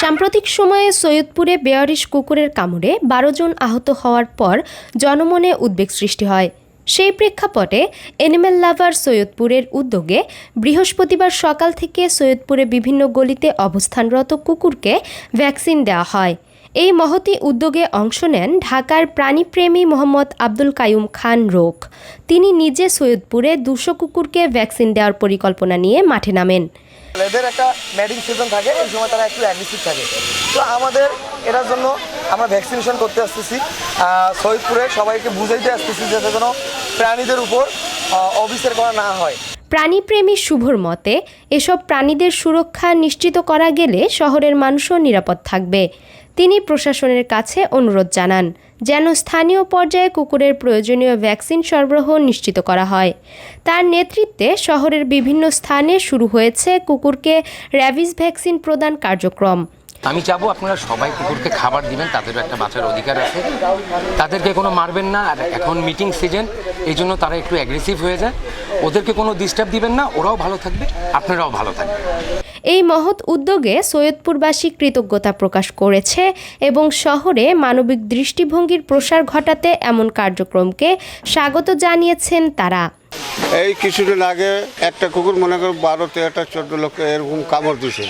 সাম্প্রতিক সময়ে সৈয়দপুরে বেয়ারিশ কুকুরের কামড়ে বারো জন আহত হওয়ার পর জনমনে উদ্বেগ সৃষ্টি হয়। সেই প্রেক্ষাপটে এনিম্যাল লাভার সৈয়দপুরের উদ্যোগে বৃহস্পতিবার সকাল থেকে সৈয়দপুরে বিভিন্ন গলিতে অবস্থানরত কুকুরকে ভ্যাকসিন দেওয়া হয়। এই মহতি উদ্যোগে অংশ নেন ঢাকার প্রাণীপ্রেমী মোহাম্মদ আব্দুল কায়ুম খান রোক তিনি নিজে সৈয়দপুরে দুশো কুকুরকে ভ্যাকসিন দেওয়ার পরিকল্পনা নিয়ে মাঠে নামেন। এদের একটা ম্যাডিং সিজন থাকে, এই সময় তারা একটু অ্যাগ্রেসিভ থাকে। তো আমাদের এটার জন্য আমরা ভ্যাকসিনেশন করতে আসতেছি। সৈয়দপুরে সবাইকে বুঝাইতে আসতেছি যাতে কোনো প্রাণীদের উপর অবিচার করা না হয়। প্রাণীপ্রেমী শুভর মতে, এসব প্রাণীদের সুরক্ষা নিশ্চিত করা গেলে শহরের মানুষও নিরাপদ থাকবে। তিনি প্রশাসনের কাছে অনুরোধ জানান, যেন স্থানীয় পর্যায়ে কুকুরের প্রয়োজনীয় ভ্যাকসিন সরবরাহ নিশ্চিত করা হয়। তার নেতৃত্বে শহরের বিভিন্ন স্থানে শুরু হয়েছে কুকুরকে র্যাবিস ভ্যাকসিন প্রদান কার্যক্রম। আমি চাবো আপনারা সবাই কুকুরকে খাবার দিবেন, তাদেরও একটা বাঁচার অধিকার আছে। তাদেরকে কোনো মারবেন না, আর এখন মিটিং সিজন এই জন্য তারা একটু অ্যাগ্রেসিভ হয়ে যায়। ওদেরকে কোনো ডিস্টার্ব দিবেন না ওরাও ভালো থাকবে আপনারাও ভালো থাকবেন। এই মহৎ উদ্যোগে সৈয়দপুরবাসী কৃতজ্ঞতা প্রকাশ করেছে এবং শহরে মানবিক দৃষ্টিভঙ্গির প্রসার ঘটাতে এমন কার্যক্রমকে স্বাগত জানিয়েছেন তারা। এই কিছুদিন আগে একটা কুকুর মনে করো বারো তেরোটা চোদ্দ লোককে এরকম কামড় দিছে।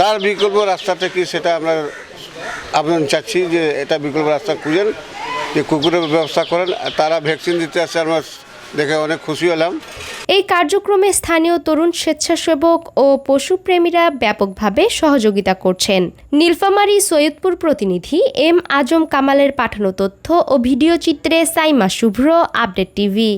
তার বিকল্প রাস্তাটা কি সেটা আমরা আবেদন চাচ্ছি যে এটা বিকল্প রাস্তা খুঁজেন যে কুকুরের ব্যবস্থা করেন তারা ভ্যাকসিন দিতে আসছে আমরা দেখে অনেক খুশি হলাম। এই কার্যক্রমে স্থানীয় তরুণ স্বেচ্ছাসেবক ও পশুপ্রেমীরা ব্যাপকভাবে সহযোগিতা করছেন। নীলফামারী সৈয়দপুর প্রতিনিধি এম আজম কামালের পাঠানো তথ্য ও ভিডিও চিত্রে সাইমা শুভ্র, আপডেট টিভি।